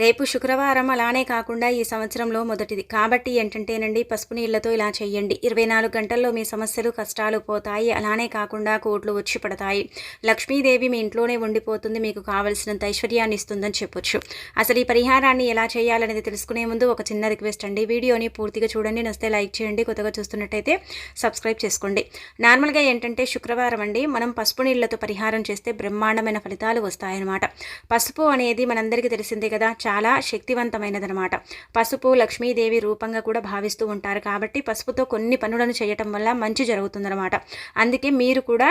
రేపు శుక్రవారం అలానే కాకుండా ఈ సంవత్సరంలో మొదటిది. కాబట్టి ఏంటంటేనండి పసుపు నీళ్ళతో ఇలా చేయండి ఇరవై నాలుగు గంటల్లో మీ సమస్యలు కష్టాలు పోతాయి. అలానే కాకుండా కోట్లు వచ్చి పడతాయి. లక్ష్మీదేవి మీ ఇంట్లోనే ఉండిపోతుంది. మీకు కావలసినంత ఐశ్వర్యాన్ని ఇస్తుందని చెప్పొచ్చు. అసలు ఈ పరిహారాన్ని ఎలా చేయాలనేది తెలుసుకునే ముందు ఒక చిన్న రిక్వెస్ట్ అండి. వీడియోని పూర్తిగా చూడండి. నస్తే లైక్ చేయండి. కొత్తగా చూస్తున్నట్టయితే సబ్స్క్రైబ్ చేసుకోండి. నార్మల్గా ఏంటంటే శుక్రవారం అండి. మనం పసుపు నీళ్ళతో పరిహారం చేస్తే బ్రహ్మాండమైన ఫలితాలు వస్తాయన్నమాట. పసుపు అనేది మనందరికీ తెలిసిందే కదా. చాలా శక్తివంతమైనదనమాట పసుపు లక్ష్మీదేవి రూపంగా కూడా భావిస్తూ ఉంటారు కాబట్టి పసుపుతో కొన్ని పనులను చేయటం వల్ల మంచి జరుగుతుందనమాట అందుకే మీరు కూడా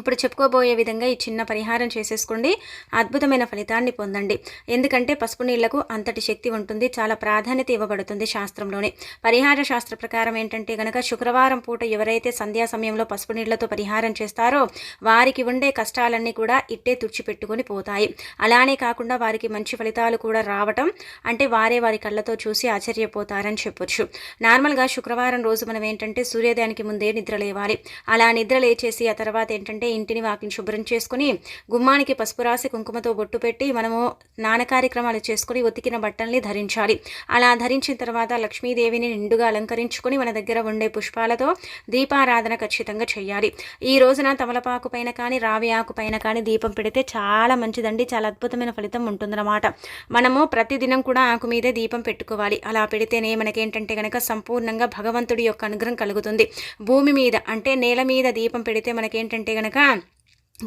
ఇప్పుడు చెప్పుకోబోయే విధంగా ఈ చిన్న పరిహారం చేసేసుకోండి. అద్భుతమైన ఫలితాన్ని పొందండి. ఎందుకంటే పసుపు నీళ్ళకు అంతటి శక్తి ఉంటుంది చాలా ప్రాధాన్యత ఇవ్వబడుతుంది శాస్త్రంలోనే. పరిహార శాస్త్ర ప్రకారం ఏంటంటే గనక శుక్రవారం పూట ఎవరైతే సంధ్యా సమయంలో పసుపు నీళ్ళతో పరిహారం చేస్తారో వారికి ఉండే కష్టాలన్నీ కూడా ఇట్టే తుడిచిపెట్టుకొని పోతాయి. అలానే కాకుండా వారికి మంచి ఫలితాలు కూడా రావటం అంటే వారే వారి కళ్ళతో చూసి ఆశ్చర్యపోతారని చెప్పొచ్చు. నార్మల్గా శుక్రవారం రోజు మనం ఏంటంటే సూర్యోదయానికి ముందే నిద్ర లేవాలి. అలా నిద్ర లేచేసి ఆ తర్వాత ఏంటంటే ఇంటిని వాకిని శుభ్రం చేసుకుని గుమ్మానికి పసుపు రాసి కుంకుమతో బొట్టు పెట్టి మనము నాన కార్యక్రమాలు చేసుకుని ఉతికిన బట్టల్ని ధరించాలి. అలా ధరించిన తర్వాత లక్ష్మీదేవిని నిండుగా అలంకరించుకొని మన దగ్గర ఉండే పుష్పాలతో దీపారాధన ఖచ్చితంగా చేయాలి. ఈ రోజున తమలపాకు పైన కానీ రావి ఆకు పైన కానీ దీపం పెడితే చాలా మంచిదండి. చాలా అద్భుతమైన ఫలితం ఉంటుందన్నమాట. మనము ప్రతిదినం కూడా ఆకు మీదే దీపం పెట్టుకోవాలి. అలా పెడితేనే మనకేంటంటే కనుక సంపూర్ణంగా భగవంతుడి యొక్క అనుగ్రహం కలుగుతుంది. భూమి మీద అంటే నేల మీద దీపం పెడితే మనకేంటంటే కనుక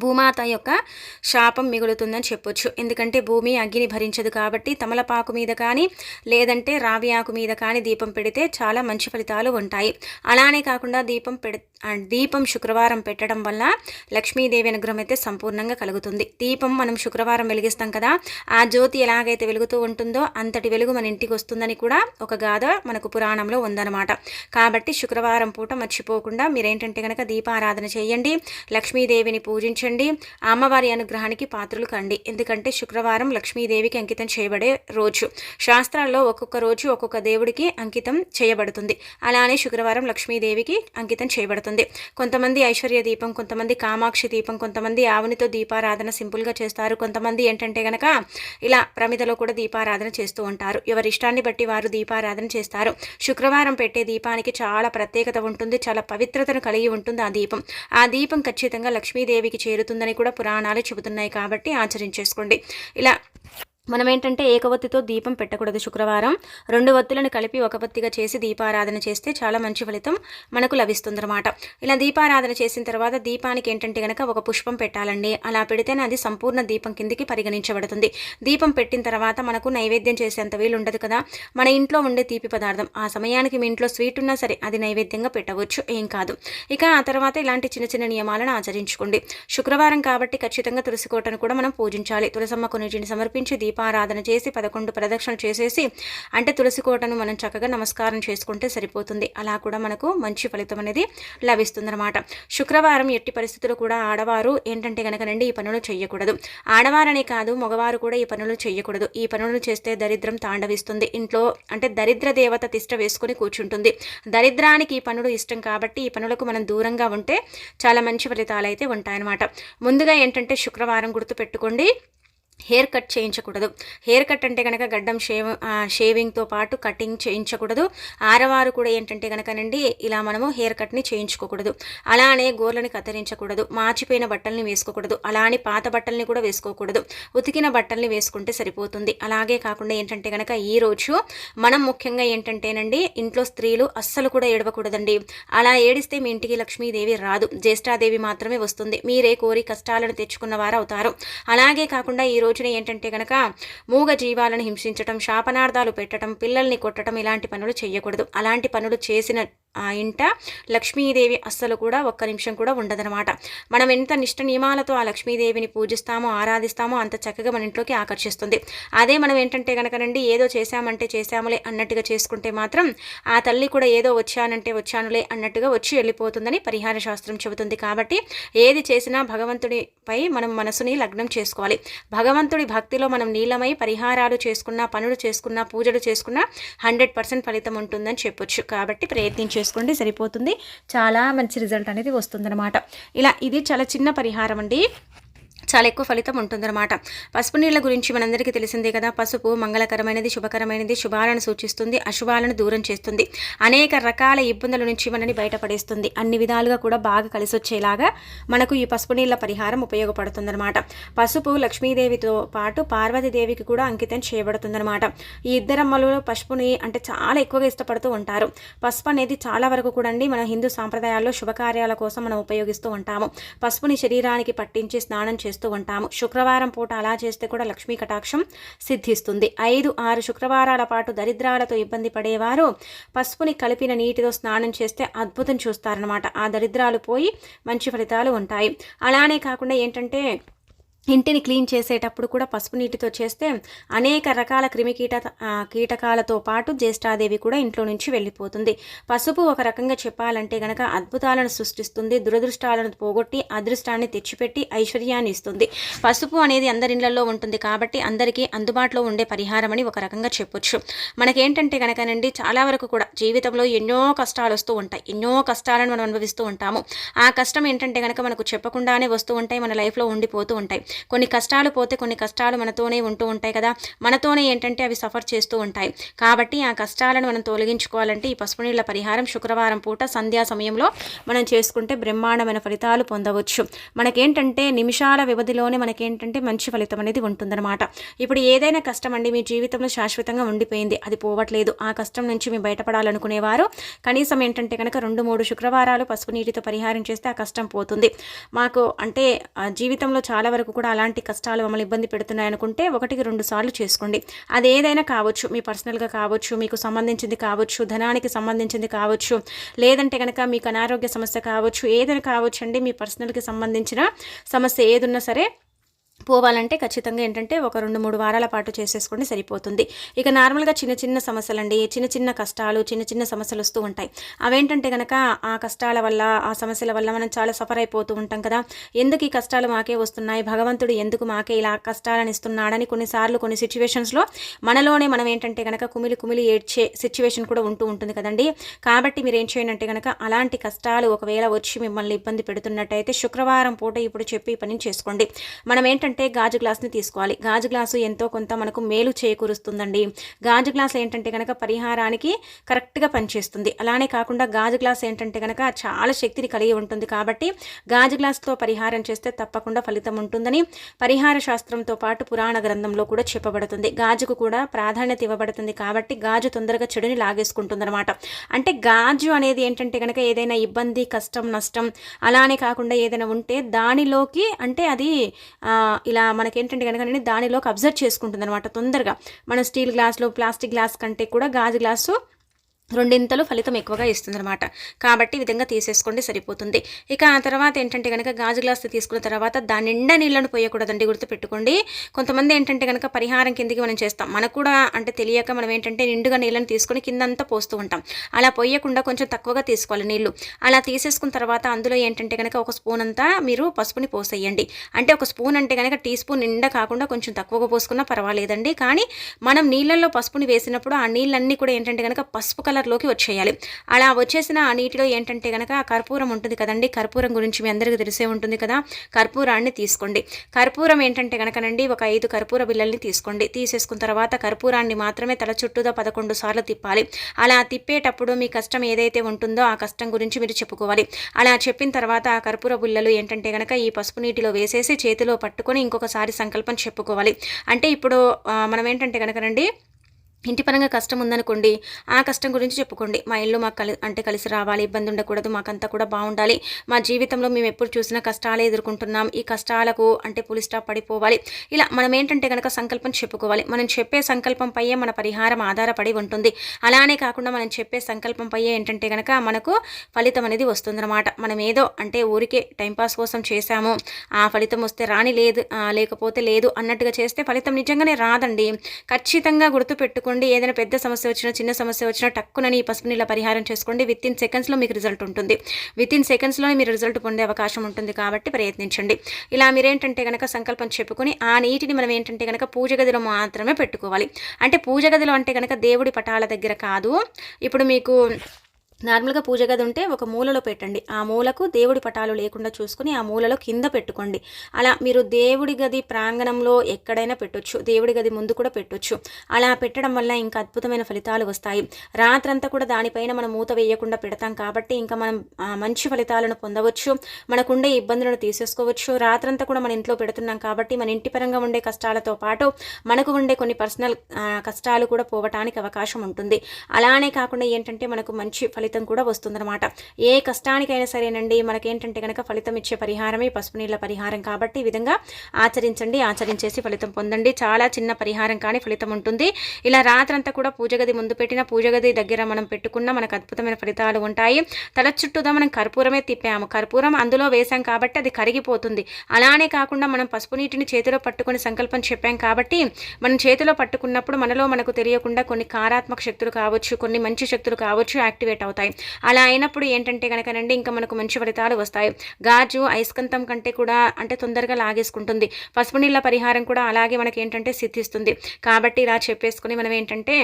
భూమాత యొక్క శాపం మిగులుతుందని చెప్పొచ్చు. ఎందుకంటే భూమి అగ్గిని భరించదు కాబట్టి తమలపాకు మీద కానీ లేదంటే రావి ఆకు మీద కానీ దీపం పెడితే చాలా మంచి ఫలితాలు ఉంటాయి. అలానే కాకుండా దీపం పెడి దీపం శుక్రవారం పెట్టడం వల్ల లక్ష్మీదేవి అనుగ్రహం అయితే సంపూర్ణంగా కలుగుతుంది. దీపం మనం శుక్రవారం వెలిగిస్తాం కదా ఆ జ్యోతి ఎలాగైతే వెలుగుతూ ఉంటుందో అంతటి వెలుగు మన ఇంటికి వస్తుందని కూడా ఒక గాథ మనకు పురాణంలో ఉందన్నమాట. కాబట్టి శుక్రవారం పూట మర్చిపోకుండా మీరేంటంటే కనుక దీపారాధన చేయండి. లక్ష్మీదేవిని పూజించి పూజించండి అమ్మవారి అనుగ్రహానికి పాత్రలు కండి. ఎందుకంటే శుక్రవారం లక్ష్మీదేవికి అంకితం చేయబడే రోజు. శాస్త్రాల్లో ఒక్కొక్క రోజు ఒక్కొక్క దేవుడికి అంకితం చేయబడుతుంది. అలానే శుక్రవారం లక్ష్మీదేవికి అంకితం చేయబడుతుంది. కొంతమంది ఐశ్వర్య దీపం కొంతమంది కామాక్షి దీపం కొంతమంది ఆవునితో దీపారాధన సింపుల్గా చేస్తారు. కొంతమంది ఏంటంటే గనక ఇలా ప్రమిదలో కూడా దీపారాధన చేస్తూ ఉంటారు. ఎవరి ఇష్టాన్ని బట్టి వారు దీపారాధన చేస్తారు. శుక్రవారం పెట్టే దీపానికి చాలా ప్రత్యేకత ఉంటుంది. చాలా పవిత్రతను కలిగి ఉంటుంది ఆ దీపం. ఆ దీపం ఖచ్చితంగా లక్ష్మీదేవికి చేరుతుందని కూడా పురాణాలు చెబుతున్నాయి కాబట్టి ఆచరించేసుకోండి. ఇలా మనం ఏంటంటే ఏకవత్తితో దీపం పెట్టకూడదు శుక్రవారం. రెండు వత్తులను కలిపి ఒక వత్తిగా చేసి దీపారాధన చేస్తే చాలా మంచి ఫలితం మనకు లభిస్తుందన్నమాట. ఇలా దీపారాధన చేసిన తర్వాత దీపానికి ఏంటంటే కనుక ఒక పుష్పం పెట్టాలండి. అలా పెడితేనే అది సంపూర్ణ దీపం కిందికి పరిగణించబడుతుంది. దీపం పెట్టిన తర్వాత మనకు నైవేద్యం చేసేంత వీలు ఉండదు కదా. మన ఇంట్లో ఉండే తీపి పదార్థం. ఆ సమయానికి మీ ఇంట్లో స్వీట్ ఉన్నా సరే అది నైవేద్యంగా పెట్టవచ్చు. ఏం కాదు. ఇక ఆ తర్వాత ఇలాంటి చిన్న చిన్న నియమాలను ఆచరించుకోండి. శుక్రవారం కాబట్టి ఖచ్చితంగా తులసి కోటను కూడా మనం పూజించాలి. తులసమ్మ కొన్నిటిని సమర్పించి దీప దీపారాధన చేసి పదకొండు ప్రదక్షిణలు చేసేసి అంటే తులసి కోటను మనం చక్కగా నమస్కారం చేసుకుంటే సరిపోతుంది. అలా కూడా మనకు మంచి ఫలితం అనేది లభిస్తుందన్నమాట. శుక్రవారం ఎట్టి పరిస్థితులు కూడా ఆడవారు ఏంటంటే కనుకనండి ఈ పనులు చేయకూడదు ఆడవారనే కాదు మగవారు కూడా ఈ పనులు చేయకూడదు ఈ పనులు చేస్తే దరిద్రం తాండవిస్తుంది. ఇంట్లో అంటే దరిద్ర దేవత తిష్ట వేసుకుని కూర్చుంటుంది. దరిద్రానికి ఈ పనులు ఇష్టం కాబట్టి ఈ పనులకు మనం దూరంగా ఉంటే చాలా మంచి ఫలితాలు అయితే ఉంటాయన్నమాట. ముందుగా ఏంటంటే శుక్రవారం గుర్తుపెట్టుకోండి. హెయిర్ కట్ చేయించకూడదు. హెయిర్ కట్ అంటే కనుక గడ్డం షేవ్ షేవింగ్తో పాటు కటింగ్ చేయించకూడదు. ఆరవారు కూడా ఏంటంటే కనుకనండి ఇలా మనము హెయిర్ కట్ని చేయించుకోకూడదు. అలానే గోర్లని కత్తిరించకూడదు. మార్చిపోయిన బట్టల్ని వేసుకోకూడదు. అలానే పాత బట్టల్ని కూడా వేసుకోకూడదు. ఉతికిన బట్టల్ని వేసుకుంటే సరిపోతుంది. అలాగే కాకుండా ఏంటంటే కనుక ఈరోజు మనం ముఖ్యంగా ఏంటంటేనండి ఇంట్లో స్త్రీలు అస్సలు కూడా ఏడవకూడదండి. అలా ఏడిస్తే మీ ఇంటికి లక్ష్మీదేవి రాదు. జ్యేష్ఠాదేవి మాత్రమే వస్తుంది. మీరే కోరి కష్టాలను తెచ్చుకున్న వారు అవుతారు అలాగే కాకుండా ఈ యోచన ఏంటంటే గనక మూగ జీవాలను హింసించటం శాపనార్థాలు పెట్టడం పిల్లల్ని కొట్టడం ఇలాంటి పనులు చేయకూడదు. అలాంటి పనులు చేసిన ఆ ఇంట లక్ష్మీదేవి అస్సలు కూడా ఒక్క నిమిషం కూడా ఉండదనమాట మనం ఎంత నిష్ట నియమాలతో ఆ లక్ష్మీదేవిని పూజిస్తామో ఆరాధిస్తామో అంత చక్కగా మన ఇంట్లోకి ఆకర్షిస్తుంది. అదే మనం ఏంటంటే కనుకనండి ఏదో చేశామంటే చేశాములే అన్నట్టుగా చేసుకుంటే మాత్రం ఆ తల్లి కూడా ఏదో వచ్చానంటే వచ్చానులే అన్నట్టుగా వచ్చి వెళ్ళిపోతుందని పరిహార శాస్త్రం చెబుతుంది కాబట్టి ఏది చేసినా భగవంతుడిపై మనం మనసుని లగ్నం చేసుకోవాలి. భగవంతుడి భక్తిలో మనం నీలమై పరిహారాలు చేసుకున్నా పనులు చేసుకున్నా పూజలు చేసుకున్నా హండ్రెడ్ పర్సెంట్ ఫలితం ఉంటుందని చెప్పొచ్చు కాబట్టి ప్రయత్నించు చేసుకోండి సరిపోతుంది. చాలా మంచి రిజల్ట్ అనేది వస్తుందన్నమాట. ఇలా ఇది చాలా చిన్న పరిహారం అండి. చాలా ఎక్కువ ఫలితం ఉంటుందన్నమాట. పసుపు నీళ్ళ గురించి మనందరికీ తెలిసిందే కదా. పసుపు మంగళకరమైనది శుభకరమైనది శుభాలను సూచిస్తుంది అశుభాలను దూరం చేస్తుంది. అనేక రకాల ఇబ్బందుల నుంచి మనని బయటపడేస్తుంది. అన్ని విధాలుగా కూడా బాగా కలిసి వచ్చేలాగా మనకు ఈ పసుపు నీళ్ళ పరిహారం ఉపయోగపడుతుందన్నమాట. పసుపు లక్ష్మీదేవితో పాటు పార్వతీదేవికి కూడా అంకితం చేయబడుతుందన్నమాట. ఈ ఇద్దరమ్మలు పసుపుని అంటే చాలా ఎక్కువగా ఇష్టపడుతూ ఉంటారు. పసుపు అనేది చాలా వరకు కూడా అండి మన హిందూ సాంప్రదాయాల్లో శుభకార్యాల కోసం మనం ఉపయోగిస్తూ ఉంటాము. పసుపుని శరీరానికి పట్టించి స్నానం చేస్తూ చేస్తూ ఉంటాము. శుక్రవారం పూట అలా చేస్తే కూడా లక్ష్మీ కటాక్షం సిద్ధిస్తుంది. ఐదు ఆరు శుక్రవారాల పాటు దరిద్రాలతో ఇబ్బంది పడేవారు పసుపుని కలిపిన నీటితో స్నానం చేస్తే అద్భుతం చూస్తారనమాట ఆ దరిద్రాలు పోయి మంచి ఫలితాలు ఉంటాయి. అలానే కాకుండా ఏంటంటే ఇంటిని క్లీన్ చేసేటప్పుడు కూడా పసుపు నీటితో చేస్తే అనేక రకాల క్రిమికీట కీటకాలతో పాటు జ్యేష్ఠాదేవి కూడా ఇంట్లో నుంచి వెళ్ళిపోతుంది. పసుపు ఒక రకంగా చెప్పాలంటే గనక అద్భుతాలను సృష్టిస్తుంది దురదృష్టాలను పోగొట్టి అదృష్టాన్ని తెచ్చిపెట్టి ఐశ్వర్యాన్ని ఇస్తుంది. పసుపు అనేది అందరి ఇళ్ళలో ఉంటుంది కాబట్టి అందరికీ అందుబాటులో ఉండే పరిహారం అని ఒక రకంగా చెప్పొచ్చు. మనకేంటంటే కనుకనండి చాలా వరకు కూడా జీవితంలో ఎన్నో కష్టాలు వస్తూ ఉంటాయి. ఎన్నో కష్టాలను మనం అనుభవిస్తూ ఉంటాము. ఆ కష్టం ఏంటంటే కనుక మనకు చెప్పకుండానే వస్తూ ఉంటాయి మన లైఫ్లో ఉండిపోతూ ఉంటాయి. కొన్ని కష్టాలు పోతే కొన్ని కష్టాలు మనతోనే ఉంటూ ఉంటాయి కదా. మనతోనే ఏంటంటే అవి సఫర్ చేస్తూ ఉంటాయి. కాబట్టి ఆ కష్టాలను మనం తొలగించుకోవాలంటే ఈ పసుపు నీళ్ళ పరిహారం శుక్రవారం పూట సంధ్యా సమయంలో మనం చేసుకుంటే బ్రహ్మాండమైన ఫలితాలు పొందవచ్చు. మనకేంటంటే నిమిషాల వ్యవధిలోనే మనకేంటంటే మంచి ఫలితం అనేది ఉంటుందన్నమాట. ఇప్పుడు ఏదైనా కష్టం అండి మీ జీవితంలో శాశ్వతంగా ఉండిపోయింది. అది పోవట్లేదు. ఆ కష్టం నుంచి మీ బయటపడాలనుకునేవారు. కనీసం ఏంటంటే కనుక రెండు మూడు శుక్రవారాలు పసుపు నీటితో పరిహారం చేస్తే ఆ కష్టం పోతుంది. మాకు అంటే జీవితంలో చాలా వరకు కూడా అలాంటి కష్టాలు మమ్మల్ని ఇబ్బంది పెడుతున్నాయి అనుకుంటే ఒకటికి రెండు సార్లు చేసుకోండి. అది ఏదైనా కావచ్చు మీ పర్సనల్గా కావచ్చు మీకు సంబంధించింది కావచ్చు ధనానికి సంబంధించింది కావచ్చు లేదంటే కనుక మీకు అనారోగ్య సమస్య కావచ్చు ఏదైనా కావచ్చు అండి మీ పర్సనల్కి సంబంధించిన సమస్య ఏదున్నా సరే పోవాలంటే ఖచ్చితంగా ఏంటంటే ఒక రెండు మూడు వారాల పాటు చేసేసుకోండి సరిపోతుంది. ఇక నార్మల్గా చిన్న చిన్న సమస్యలు అండి చిన్న చిన్న కష్టాలు చిన్న చిన్న సమస్యలు వస్తూ ఉంటాయి. అవేంటంటే కనుక ఆ కష్టాల వల్ల ఆ సమస్యల వల్ల మనం చాలా సఫర్ అయిపోతూ ఉంటాం కదా. ఎందుకు ఈ కష్టాలు మాకే వస్తున్నాయి? భగవంతుడు ఎందుకు మాకే ఇలా కష్టాలను ఇస్తున్నాడని కొన్నిసార్లు కొన్ని సిచ్యువేషన్స్లో మనలోనే మనం ఏంటంటే కనుక కుమిలి కుమిలి ఏడ్చే సిచ్యువేషన్ కూడా ఉంటూ ఉంటుంది కదండి. కాబట్టి మీరు ఏం చేయండి అంటే కనుక అలాంటి కష్టాలు ఒకవేళ వచ్చి మిమ్మల్ని ఇబ్బంది పెడుతున్నట్టయితే శుక్రవారం పూట ఇప్పుడు చెప్పి పని చేసుకోండి. మనం ఏంటంటే ఏంటంటే గాజు గ్లాస్ని తీసుకోవాలి. గాజు గ్లాసు ఎంతో కొంత మనకు మేలు చేకూరుస్తుందండి. గాజు గ్లాస్ ఏంటంటే కనుక పరిహారానికి కరెక్ట్గా పనిచేస్తుంది. అలానే కాకుండా గాజు గ్లాస్ ఏంటంటే కనుక చాలా శక్తిని కలిగి ఉంటుంది కాబట్టి గాజు గ్లాస్తో పరిహారం చేస్తే తప్పకుండా ఫలితం ఉంటుందని పరిహార శాస్త్రంతో పాటు పురాణ గ్రంథంలో కూడా చెప్పబడుతుంది. గాజుకు కూడా ప్రాధాన్యత ఇవ్వబడుతుంది కాబట్టి గాజు తొందరగా చెడుని లాగేసుకుంటుందన్నమాట. అంటే గాజు అనేది ఏంటంటే కనుక ఏదైనా ఇబ్బంది కష్టం నష్టం అలానే కాకుండా ఏదైనా ఉంటే దానిలోకి అంటే అది ఇలా మనకేంటంటే కనుక దానిలోకి అబ్జర్వ్ చేసుకుంటుంది అనమాట తొందరగా. మన స్టీల్ గ్లాస్లో ప్లాస్టిక్ గ్లాస్ కంటే కూడా గాజు గ్లాసు రెండింతలు ఫలితం ఎక్కువగా ఇస్తుందన్నమాట. కాబట్టి ఈ విధంగా తీసేసుకోండి సరిపోతుంది. ఇక ఆ తర్వాత ఏంటంటే కనుక గాజు గ్లాస్ తీసుకున్న తర్వాత దాని నిండా నీళ్ళను పోయకూడదండి గుర్తుపెట్టుకోండి. కొంతమంది ఏంటంటే కనుక పరిహారం కిందికి మనం చేస్తాం. మనకు కూడా అంటే తెలియక మనం ఏంటంటే నిండుగా నీళ్ళని తీసుకొని కిందంతా పోస్తూ ఉంటాం. అలా పోయకుండా కొంచెం తక్కువగా తీసుకోవాలి నీళ్ళు. అలా తీసేసుకున్న తర్వాత అందులో ఏంటంటే కనుక ఒక స్పూన్ అంతా మీరు పసుపుని పోసేయండి. అంటే ఒక స్పూన్ అంటే కనుక టీ స్పూన్ నిండా కాకుండా కొంచెం తక్కువగా పోసుకున్నా పర్వాలేదండి. కానీ మనం నీళ్ళల్లో పసుపుని వేసినప్పుడు ఆ నీళ్ళన్నీ కూడా ఏంటంటే కనుక పసుపు కలర్ కలర్లోకి వచ్చేయాలి. అలా వచ్చేసిన ఆ నీటిలో ఏంటంటే కనుక కర్పూరం ఉంటుంది కదండి. కర్పూరం గురించి మీ అందరికీ తెలిసే ఉంటుంది కదా. కర్పూరాన్ని తీసుకోండి. కర్పూరం ఏంటంటే కనుకనండి ఒక ఐదు కర్పూర బిల్లల్ని తీసుకోండి. తీసేసుకున్న తర్వాత కర్పూరాన్ని మాత్రమే తల చుట్టూదా పదకొండు సార్లు తిప్పాలి. అలా తిప్పేటప్పుడు మీ కష్టం ఏదైతే ఉంటుందో ఆ కష్టం గురించి మీరు చెప్పుకోవాలి. అలా చెప్పిన తర్వాత ఆ కర్పూర బుల్లలు ఏంటంటే కనుక ఈ పసుపు నీటిలో వేసేసి చేతిలో పట్టుకొని ఇంకొకసారి సంకల్పం చెప్పుకోవాలి. అంటే ఇప్పుడు మనం ఏంటంటే కనుకనండి ఇంటి పరంగా కష్టం ఉందనుకోండి ఆ కష్టం గురించి చెప్పుకోండి. మా ఇల్లు మాకు కలి అంటే కలిసి రావాలి ఇబ్బంది ఉండకూడదు మాకంతా కూడా బాగుండాలి. మా జీవితంలో మేము ఎప్పుడు చూసినా కష్టాలే ఎదుర్కొంటున్నాం. ఈ కష్టాలకు అంటే పులి స్టాప్ పడిపోవాలి. ఇలా మనం ఏంటంటే కనుక సంకల్పం చెప్పుకోవాలి. మనం చెప్పే సంకల్పంపైయే మన పరిహారం ఆధారపడి ఉంటుంది. అలానే కాకుండా మనం చెప్పే సంకల్పంపైయే ఏంటంటే కనుక మనకు ఫలితం అనేది వస్తుందన్నమాట. మనం ఏదో అంటే ఊరికే టైంపాస్ కోసం చేశాము ఆ ఫలితం వస్తే రాని లేదు లేకపోతే లేదు అన్నట్టుగా చేస్తే ఫలితం నిజంగానే రాదండి. ఖచ్చితంగా గుర్తుపెట్టుకు చేసుకోండి. ఏదైనా పెద్ద సమస్య వచ్చినా చిన్న సమస్య వచ్చినా టక్కునని ఈ పసుపు నీళ్ళ పరిహారం చేసుకోండి. విత్ ఇన్ సెకండ్స్లో మీకు రిజల్ట్ ఉంటుంది. విత్ ఇన్ సెకండ్స్లోనే మీరు రిజల్ట్ పొందే అవకాశం ఉంటుంది కాబట్టి ప్రయత్నించండి. ఇలా మీరేంటంటే కనుక సంకల్పం చెప్పుకొని ఆ నీటిని మనం ఏంటంటే కనుక పూజ గదిలో మాత్రమే పెట్టుకోవాలి. అంటే పూజ గదిలో అంటే కనుక దేవుడి పటాల దగ్గర కాదు. ఇప్పుడు మీకు నార్మల్గా పూజ గది ఉంటే ఒక మూలలో పెట్టండి. ఆ మూలకు దేవుడి పటాలు లేకుండా చూసుకుని ఆ మూలలో కింద పెట్టుకోండి. అలా మీరు దేవుడి గది ప్రాంగణంలో ఎక్కడైనా పెట్టొచ్చు. దేవుడి గది ముందు కూడా పెట్టొచ్చు. అలా పెట్టడం వల్ల ఇంకా అద్భుతమైన ఫలితాలు వస్తాయి. రాత్రంతా కూడా దానిపైన మనం మూత వేయకుండా పెడతాం కాబట్టి ఇంకా మనం మంచి ఫలితాలను పొందవచ్చు. మనకుండే ఇబ్బందులను తీసేసుకోవచ్చు. రాత్రంతా కూడా మన ఇంట్లో పెడుతున్నాం కాబట్టి మన ఇంటి పరంగా ఉండే కష్టాలతో పాటు మనకు ఉండే కొన్ని పర్సనల్ కష్టాలు కూడా పోవటానికి అవకాశం ఉంటుంది. అలానే కాకుండా ఏంటంటే మనకు మంచి ఫలితాలు ఫలితం కూడా వస్తుందన్నమాట. ఏ కష్టానికైనా సరేనండి మనకేంటంటే కనుక ఫలితం ఇచ్చే పరిహారమే పసుపు నీళ్ళ పరిహారం కాబట్టి ఈ విధంగా ఆచరించండి ఆచరించేసి ఫలితం పొందండి. చాలా చిన్న పరిహారం కానీ ఫలితం ఉంటుంది. ఇలా రాత్రంతా కూడా పూజ గది ముందు పెట్టిన పూజ గది దగ్గర మనం పెట్టుకున్న మనకు అద్భుతమైన ఫలితాలు ఉంటాయి. తల చుట్టూదా మనం కర్పూరమే తిప్పాము. కర్పూరం అందులో వేసాం కాబట్టి అది కరిగిపోతుంది. అలానే కాకుండా మనం పసుపు నీటిని చేతిలో పట్టుకుని సంకల్పం చెప్పాం కాబట్టి మనం చేతిలో పట్టుకున్నప్పుడు మనలో మనకు తెలియకుండా కొన్ని కారాత్మక శక్తులు కావచ్చు కొన్ని మంచి శక్తులు కావచ్చు యాక్టివేట్ అవుతాయి. అవుతాయి అలా అయినప్పుడు ఏంటంటే కనుకనండి ఇంకా మనకు మంచి ఫలితాలు వస్తాయి. గాజు ఐస్కంతం కంటే కూడా అంటే తొందరగా లాగేసుకుంటుంది. పసుపు నీళ్ళ పరిహారం కూడా అలాగే మనకి ఏంటంటే సిద్ధిస్తుంది. కాబట్టి ఇలా చెప్పేసుకుని మనం ఏంటంటే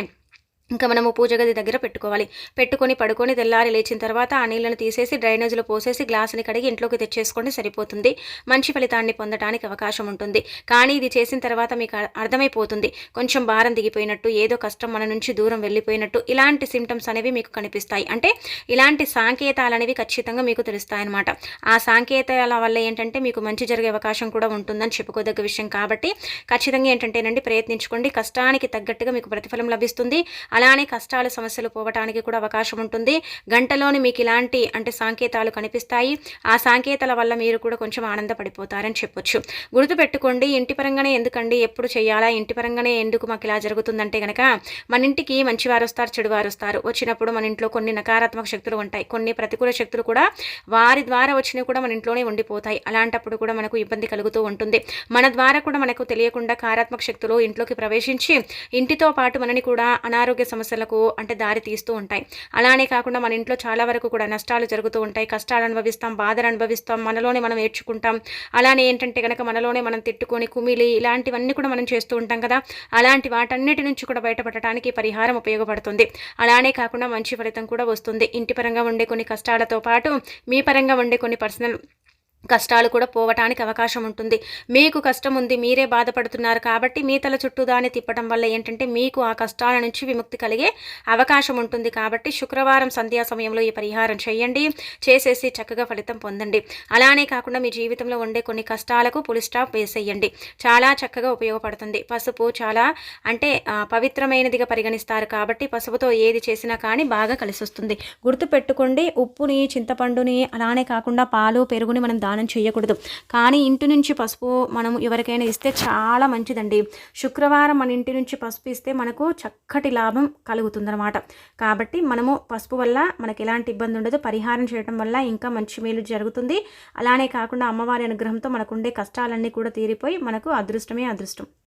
ఇంకా మనము పూజ గది దగ్గర పెట్టుకోవాలి. పెట్టుకొని పడుకొని తెల్లారి లేచిన తర్వాత ఆ నీళ్ళను తీసేసి డ్రైనేజ్లో పోసేసి గ్లాసుని కడిగి ఇంట్లోకి తెచ్చేసుకోండి సరిపోతుంది. మంచి ఫలితాన్ని పొందడానికి అవకాశం ఉంటుంది. కానీ ఇది చేసిన తర్వాత మీకు అర్థమైపోతుంది. కొంచెం భారం దిగిపోయినట్టు ఏదో కష్టం మన నుంచి దూరం వెళ్ళిపోయినట్టు ఇలాంటి సిమ్టమ్స్ అనేవి మీకు కనిపిస్తాయి. అంటే ఇలాంటి సాంకేతాలు అనేవి ఖచ్చితంగా మీకు తెలుస్తాయన్నమాట. ఆ సాంకేతాల వల్ల ఏంటంటే మీకు మంచి జరిగే అవకాశం కూడా ఉంటుందని చెప్పుకోదగ్గ విషయం కాబట్టి ఖచ్చితంగా ఏంటంటేనండి ప్రయత్నించుకోండి. కష్టానికి తగ్గట్టుగా మీకు ప్రతిఫలం లభిస్తుంది. అలానే కష్టాలు సమస్యలు పోవటానికి కూడా అవకాశం ఉంటుంది. గంటలోని మీకు ఇలాంటి అంటే సాంకేతాలు కనిపిస్తాయి. ఆ సాంకేతాల వల్ల మీరు కూడా కొంచెం ఆనందపడిపోతారని చెప్పొచ్చు. గుర్తుపెట్టుకోండి ఇంటి పరంగానే ఎందుకండి ఎప్పుడు చేయాలా ఇంటి పరంగానే ఎందుకు మాకు ఇలా జరుగుతుందంటే కనుక మన ఇంటికి మంచివారు వస్తారు చెడువారు వస్తారు. వచ్చినప్పుడు మన ఇంట్లో కొన్ని నకారాత్మక శక్తులు ఉంటాయి. కొన్ని ప్రతికూల శక్తులు కూడా వారి ద్వారా వచ్చినవి కూడా మన ఇంట్లోనే ఉండిపోతాయి. అలాంటప్పుడు కూడా మనకు ఇబ్బంది కలుగుతూ ఉంటుంది. మన ద్వారా కూడా మనకు తెలియకుండా కారాత్మక శక్తులు ఇంట్లోకి ప్రవేశించి ఇంటితో పాటు మనని కూడా అనారోగ్య సమస్యలకు అంటే దారి తీస్తూ ఉంటాయి. అలానే కాకుండా మన ఇంట్లో చాలా వరకు కూడా నష్టాలు జరుగుతూ ఉంటాయి. కష్టాలు అనుభవిస్తాం బాధలు అనుభవిస్తాం మనలోనే మనం ఏడ్చుకుంటాం. అలానే ఏంటంటే కనుక మనలోనే మనం తిట్టుకొని కుమిలి ఇలాంటివన్నీ కూడా మనం చేస్తూ ఉంటాం కదా. అలాంటి వాటన్నిటి నుంచి కూడా బయటపడటానికి పరిహారం ఉపయోగపడుతుంది. అలానే కాకుండా మంచి ఫలితం కూడా వస్తుంది. ఇంటి పరంగా ఉండే కొన్ని కష్టాలతో పాటు మీ పరంగా ఉండే కొన్ని పర్సనల్ కష్టాలు కూడా పోవటానికి అవకాశం ఉంటుంది. మీకు కష్టం ఉంది మీరే బాధపడుతున్నారు కాబట్టి మీ తల చుట్టూ దాన్ని తిప్పడం వల్ల ఏంటంటే మీకు ఆ కష్టాల నుంచి విముక్తి కలిగే అవకాశం ఉంటుంది కాబట్టి శుక్రవారం సంధ్యా సమయంలో ఈ పరిహారం చేయండి. చేసేసి చక్కగా ఫలితం పొందండి. అలానే కాకుండా మీ జీవితంలో ఉండే కొన్ని కష్టాలకు పులి స్టాప్ వేసేయండి. చాలా చక్కగా ఉపయోగపడుతుంది. పసుపు చాలా అంటే పవిత్రమైనదిగా పరిగణిస్తారు కాబట్టి పసుపుతో ఏది చేసినా కానీ బాగా కలిసి వస్తుంది గుర్తుపెట్టుకోండి ఉప్పుని చింతపండుని అలానే కాకుండా పాలు పెరుగుని మనం దానం చేయకూడదు. కానీ ఇంటి నుంచి పసుపు మనం ఎవరికైనా ఇస్తే చాలా మంచిదండి. శుక్రవారం మన ఇంటి నుంచి పసుపు ఇస్తే మనకు చక్కటి లాభం కలుగుతుందన్నమాట. కాబట్టి మనము పసుపు వల్ల మనకు ఎలాంటి ఇబ్బంది ఉండదు. పరిహారం చేయడం వల్ల ఇంకా మంచి మేలు జరుగుతుంది. అలానే కాకుండా అమ్మవారి అనుగ్రహంతో మనకుండే కష్టాలన్నీ కూడా తీరిపోయి మనకు అదృష్టమే అదృష్టం.